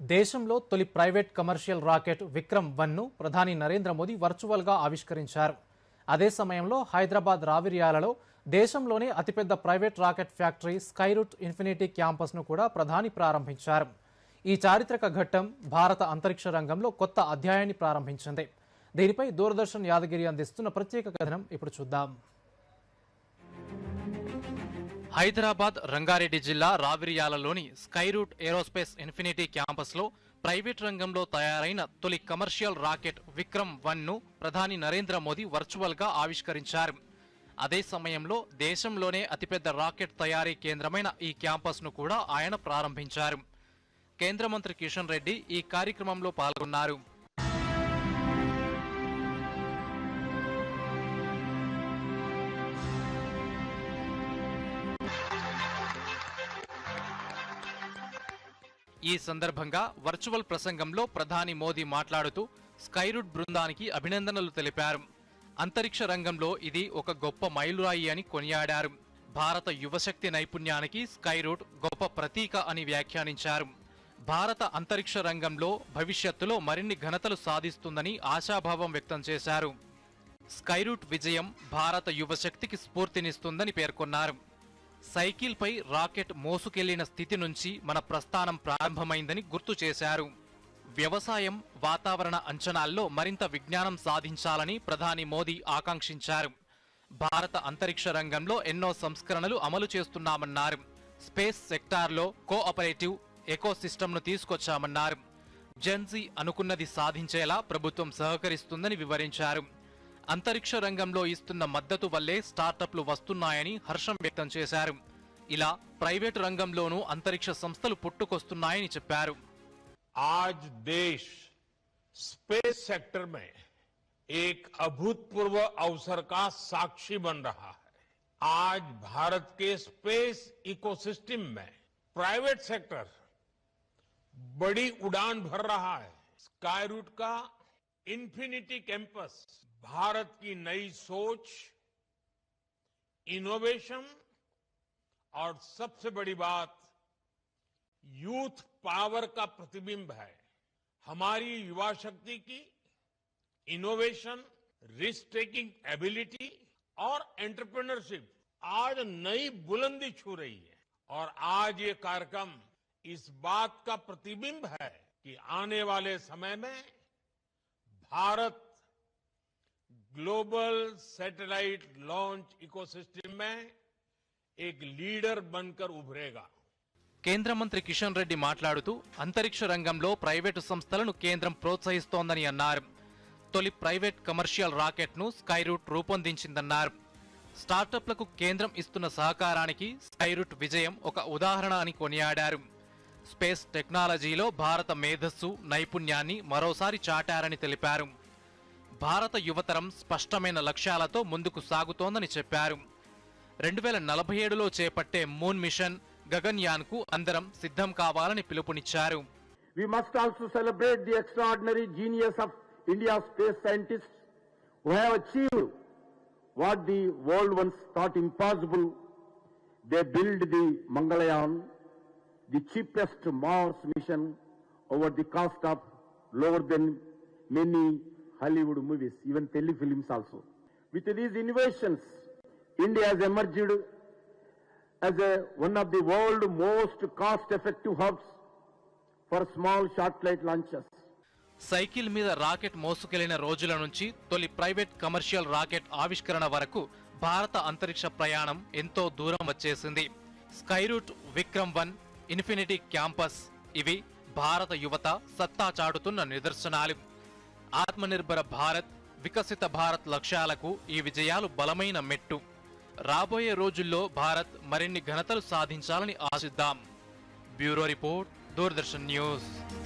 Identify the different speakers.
Speaker 1: దేశంలో తొలి private commercial rocket Vikram వన్ను ప్రధాని నరేంద్ర మోదీ వర్చువల్గా ఆవిష్కరించారు. అదే సమయంలో హైదరాబాద్ రావిర్యాలలో దేశంలోనే అతిపెద్ద private rocket factory Skyroot Infinity క్యాంపస్ను కూడా ప్రధాని ప్రారంభించారు. ఈ చారిత్రక ఘట్టం భారత అంతరిక్ష రంగంలో కొత్త అధ్యాయాన్ని ప్రారంభించింది. దీనిపై దూరదర్శన్ యాదగిరి అందిస్తున్న ప్రత్యేక కథనం ఇప్పుడు చూద్దాం. హైదరాబాద్ రంగారెడ్డి జిల్లా రావిరియాలలోని స్కైరూట్ ఏరోస్పేస్ ఇన్ఫినిటీ క్యాంపస్లో ప్రైవేట్ రంగంలో తయారైన తొలి కమర్షియల్ రాకెట్ విక్రమ్ వన్ను ప్రధాని నరేంద్ర మోదీ వర్చువల్గా ఆవిష్కరించారు. అదే సమయంలో దేశంలోనే అతిపెద్ద రాకెట్ తయారీ కేంద్రమైన ఈ క్యాంపస్ను కూడా ఆయన ప్రారంభించారు. కేంద్ర మంత్రి కిషన్ రెడ్డి ఈ కార్యక్రమంలో పాల్గొన్నారు. ఈ సందర్భంగా వర్చువల్ ప్రసంగంలో ప్రధాని మోదీ మాట్లాడుతూ స్కైరూట్ బృందానికి అభినందనలు తెలిపారు. అంతరిక్ష రంగంలో ఇది ఒక గొప్ప మైలురాయి అని కొనియాడారు. భారత యువశక్తి నైపుణ్యానికి స్కైరూట్ గొప్ప ప్రతీక అని వ్యాఖ్యానించారు. భారత అంతరిక్ష రంగంలో భవిష్యత్తులో మరిన్ని ఘనతలు సాధిస్తుందని ఆశాభావం వ్యక్తం చేశారు. స్కైరూట్ విజయం భారత యువశక్తికి స్ఫూర్తినిస్తుందని పేర్కొన్నారు. సైకిల్పై రాకెట్ మోసుకెళ్ళిన స్థితి నుంచి మన ప్రస్థానం ప్రారంభమైందని గుర్తు చేశారు. వ్యవసాయం వాతావరణ అంచనాల్లో మరింత విజ్ఞానం సాధించాలని ప్రధాని మోదీ ఆకాంక్షించారు. భారత అంతరిక్ష రంగంలో ఎన్నో సంస్కరణలు అమలు చేస్తున్నామన్నారు. స్పేస్ సెక్టార్లో కోఆపరేటివ్ ఎకోసిస్టమ్ను తీసుకొచ్చామన్నారు. జెన్జీ అనుకున్నది సాధించేలా ప్రభుత్వం సహకరిస్తుందని వివరించారు. అంతరిక్ష రంగంలో ఇస్తున్న మద్దతు వల్లే స్టార్టప్లు వస్తున్నాయని హర్షం వ్యక్తం చేశారు ఇలా ప్రైవేటు రంగంలోనూ అంతరిక్ష సంస్థలు పుట్టుకొస్తున్నాయని చెప్పారు
Speaker 2: आज देश स्पेस सेक्टर में एक अभूतपूर्व अवसर का साक्षी बन रहा है आज भारत के स्पेस इकोसिस्टम में प्राइवेट सेक्टर बड़ी उड़ान भर रहा है स्काई रूट का इन्फिनिटी कैंपस भारत की नई सोच इनोवेशन और सबसे बड़ी बात यूथ पावर का प्रतिबिंब है। हमारी युवा शक्ति की इनोवेशन रिस्क टेकिंग एबिलिटी और एंटरप्रेन्योरशिप आज नई बुलंदी छू रही है। और आज ये कार्यक्रम इस बात का प्रतिबिंब है कि आने वाले समय में Bharat global satellite launch ecosystem में एक लीडर बनकर उभरेगा
Speaker 1: కేంద్ర మంత్రి కిషన్ రెడ్డి మాట్లాడుతూ అంతరిక్ష రంగంలో ప్రైవేటు సంస్థలను కేంద్రం ప్రోత్సహిస్తోందని అన్నారు తొలి ప్రైవేట్ కమర్షియల్ రాకెట్ను స్కైరూట్ రూపొందించిందన్నారు స్టార్టప్లకు కేంద్రం ఇస్తున్న సహకారానికి స్కైరూట్ విజయం ఒక ఉదాహరణ అని కొనియాడారు స్పేస్ టెక్నాలజీలో భారత మేధస్సు నైపుణ్యాన్ని మరోసారి చాటారని తెలిపారు భారత యువతరం స్పష్టమైన లక్ష్యాలతో ముందుకు సాగుతోందని చెప్పారు. రెండు వేల నలభై ఏడులో చేపట్టే మూన్ మిషన్ గగన్యాన్కు అందరం సిద్ధం కావాలని పిలుపునిచ్చారు.
Speaker 3: We must also celebrate the extraordinary genius of India space scientist who what the world once thought impossible they build the Mangalyaan the cheapest Mars mission over the cost of lower than many Hollywood movies, even telefilms also. With these innovations, India has emerged as a, one of the world's most cost-effective hubs for small satellite launches.
Speaker 1: Cycle మీద rocket మోసుకెళ్ళిన రోజుల నుంచి తొలి private commercial rocket ఆవిష్కరణ వరకు భారత అంతరిక్ష ప్రయాణం ఎంతో దూరం వచ్చేసింది Skyroot Vikram one Infinity campus ఇవి భారత యువత సత్తా చాటుతున్న నిదర్శనాలు ఆత్మనిర్భర భారత్ వికసిత భారత్ లక్ష్యాలకు ఈ విజయాలు బలమైన మెట్టు. రాబోయే రోజుల్లో భారత్ మరిన్ని ఘనతలు సాధించాలని ఆశిద్దాం. Bureau report Doordarshan news.